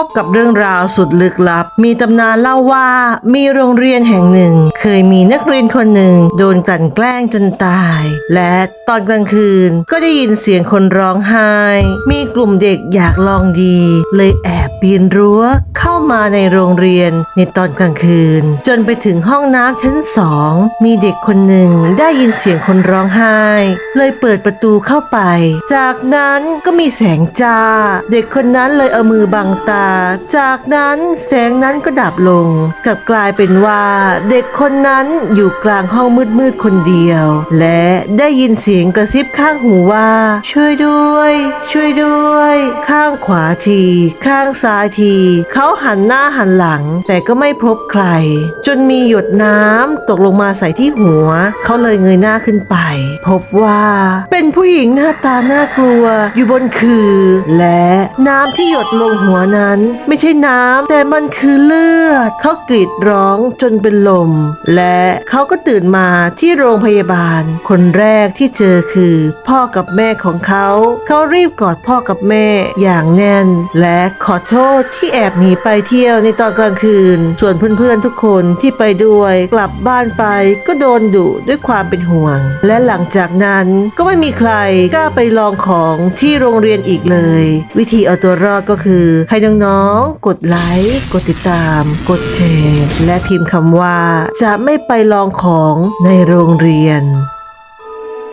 พบกับเรื่องราวสุดลึกลับ มีตำนานเล่าว่ามีโรงเรียนแห่งหนึ่ง เคยมีนักเรียนคนหนึ่งโดนกลั่นแกล้งจนตาย และตอนกลางคืนก็ได้ยินเสียงคนร้องไห้ มีกลุ่มเด็กอยากลองดี เลยแอบ ปีนรั้วเข้ามาในโรงเรียนในตอนกลางคืน จนไปถึงห้องน้ำชั้นสองมีเด็กคนหนึ่งได้ยินเสียงคนร้องไห้ เลยเปิดประตูเข้าไป จากนั้นก็มีแสงจ้า เด็กคนนั้นเลยเอามือบังตา จากนั้นแสงนั้นก็ดับลงกลับกลายเป็นว่า เด็กคนนั้นอยู่กลางห้องมืดๆคนเดียว และได้ยินเสียงกระซิบข้างหูว่า ช่วยด้วย ช่วยด้วย ข้างขวาทีข้างซ้ายที เขาหันหน้าหันหลัง แต่ก็ไม่พบใคร จนมีหยดน้ำตกลงมาใส่ที่หัว เขาเลยเงยหน้าขึ้นไป พบว่าเป็นผู้หญิงหน้าตาน่ากลัว อยู่บนคือ และน้ำที่หยดลงหัวนั้น ไม่ใช่น้ำแต่มันคือเลือด เขากรีดร้องจนเป็นลม และเขาก็ตื่นมาที่โรงพยาบาล คนแรกที่เจอคือ พ่อกับแม่ของเขา เขารีบกอดพ่อกับแม่อย่างแน่น และขอโทษที่แอบหนีไปเที่ยวในตอนกลางคืน ส่วนเพื่อนๆทุกคนที่ไปด้วยกลับบ้านไปก็โดนดุด้วยความเป็นห่วง และหลังจากนั้นก็ไม่มีใครกล้าไปลองของที่โรงเรียนอีกเลย วิธีเอาตัวรอดก็คือให้น้องๆ กดไลค์ กดติดตาม กดแชร์ และพิมพ์คำว่าจะไม่ไปลองของในโรงเรียน